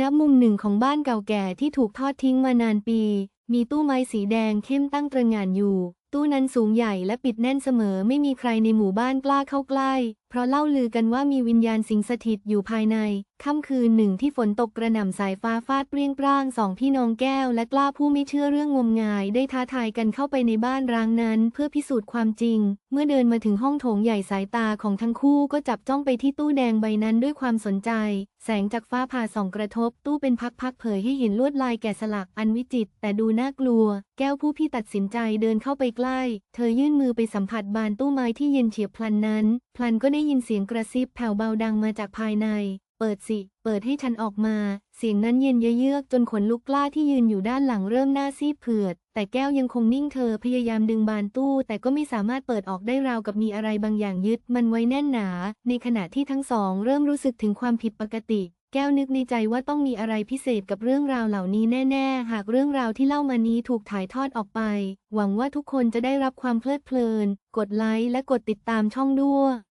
ณมุมหนึ่งของบ้านเก่าแก่ที่ถูกทอดทิ้งมานานปี มีตู้ไม้สีแดงเข้มตั้งตระหง่านอยู่ ตู้นั้นสูงใหญ่และปิดแน่นเสมอไม่มีใครในหมู่บ้านกล้าเข้าใกล้ เพราะเล่าลือกันว่ามีวิญญาณสิงสถิตอยู่ภายใน ค่ำคืนหนึ่งที่ฝนตกกระหน่ำสายฟ้าฟาดเปรี้ยงปร้างสองพี่น้องแก้วและกล้าผู้ไม่เชื่อเรื่องงมงาย ได้ท้าทายกันเข้าไปในบ้านร้างนั้น เพื่อพิสูจน์ความจริง เมื่อเดินมาถึงห้องโถงใหญ่สายตาของทั้งคู่ก็จับจ้องไปที่ตู้แดงใบนั้นด้วยความสนใจ แสงจากฟ้าผ่าส่องกระทบ ตู้เป็นพักๆเผยให้เห็นลวดลายแกะสลักอันวิจิตรแต่ดูน่ากลัว แก้วผู้พี่ตัดสินใจเดินเข้าไปใกล้เธอยื่นมือไปสัมผัสบานตู้ไม้ที่เย็นเฉียบพลันนั้น พลันก็ได้ยินเสียงกระซิบแผ่วเบาดังมาจากภายใน เปิดสิ เปิดให้ฉันออกมา เสียงนั้นเย็นเยือกจนขนลุกกล้าที่ยืนอยู่ด้านหลังเริ่มหน้าซีดเผือด แต่แก้วยังคงนิ่งเธอพยายามดึงบานตู้ แต่ก็ไม่สามารถเปิดออกได้ราวกับมีอะไรบางอย่างยึด มันไว้แน่นหนา ในขณะที่ทั้งสอง เริ่มรู้สึกถึงความผิดปกติ แก้วนึกในใจว่าต้องมีอะไรพิเศษกับเรื่องราวเหล่านี้แน่ ๆ หากเรื่องราวที่เล่ามานี้ถูกถ่ายทอดออกไป หวังว่าทุกคนจะได้รับความเพลิดเพลิน กดไลค์และกดติดตามช่องด้วย